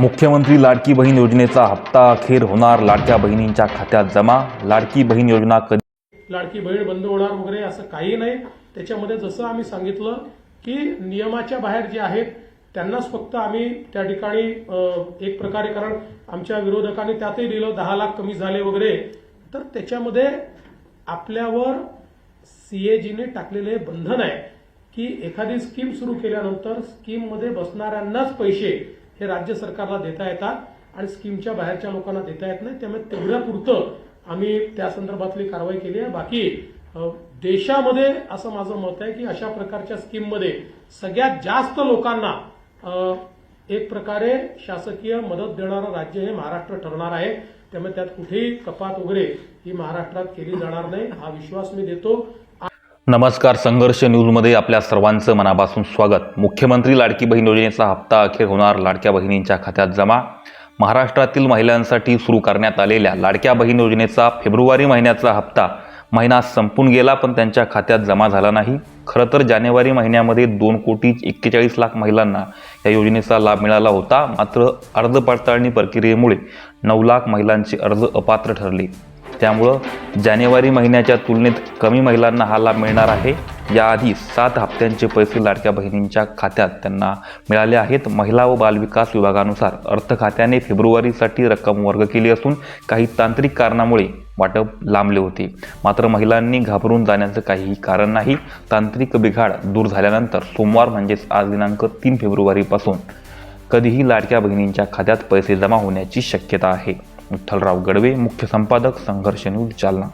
मुख्यमंत्री लाडकी बहीण योजनेचा हप्ता अखेर होणार. लाडक्या बहिणींच्या खात्यात जमा. लाडकी बहीण योजना कधी? लाडकी बहीण बंद होणार वगैरे असं काही नाही. त्याच्यामध्ये जसं आम्ही सांगितलं की नियमाच्या बाहेर जे आहेत त्यांनाच फक्त आम्ही त्या ठिकाणी एक प्रकारे कारण आमच्या विरोधकांनी त्यातही लिहिलं दहा लाख कमी झाले वगैरे. तर त्याच्यामध्ये आपल्यावर सीएजीने टाकलेले बंधन आहे की एखादी स्कीम सुरू केल्यानंतर स्कीममध्ये बसणाऱ्यांनाच पैसे हे राज्य सरकारला देता येतात आणि स्कीमच्या बाहेरच्या लोकांना देता येत नाही. त्यामुळे तेवढ्यापुरतं आम्ही त्या संदर्भातली कारवाई केली आहे. बाकी देशामध्ये असं माझं मत आहे की अशा प्रकारच्या स्कीममध्ये सगळ्यात जास्त लोकांना एक प्रकारे शासकीय मदत देणारं राज्य हे महाराष्ट्र ठरणार आहे. त्यामुळे त्यात कुठेही कपात वगैरे ही महाराष्ट्रात केली जाणार नाही. हा विश्वास मी देतो. नमस्कार संघर्ष न्यूजमध्ये आपल्या सर्वांचं मनापासून स्वागत. मुख्यमंत्री लाडकी बहीण योजनेचा हप्ता अखेर होणार लाडक्या बहिणींच्या खात्यात जमा. महाराष्ट्रातील महिलांसाठी सुरू करण्यात आलेल्या लाडक्या बहीण योजनेचा फेब्रुवारी महिन्याचा हप्ता महिना संपून गेला पण त्यांच्या खात्यात जमा झाला नाही. खरं तर जानेवारी महिन्यामध्ये दोन कोटी एक्केचाळीस लाख महिलांना या योजनेचा लाभ मिळाला होता. मात्र अर्ज पडताळणी प्रक्रियेमुळे नऊ लाख महिलांचे अर्ज अपात्र ठरले. त्यामुळं जानेवारी महिन्याच्या तुलनेत कमी महिलांना हा लाभ मिळणार आहे. याआधी सात हप्त्यांचे पैसे लाडक्या बहिणींच्या खात्यात त्यांना मिळाले आहेत. महिला व बालविकास विभागानुसार अर्थ खात्याने फेब्रुवारीसाठी रक्कम वर्ग केली असून काही तांत्रिक कारणामुळे वाटप लांबले होते. मात्र महिलांनी घाबरून जाण्याचं काहीही कारण नाही. तांत्रिक बिघाड दूर झाल्यानंतर सोमवार म्हणजेच आज दिनांक तीन फेब्रुवारीपासून कधीही लाडक्या बहिणींच्या खात्यात पैसे जमा होण्याची शक्यता आहे. विठ्ठलराव गडवे मुख्य संपादक संघर्ष न्यूज जालना.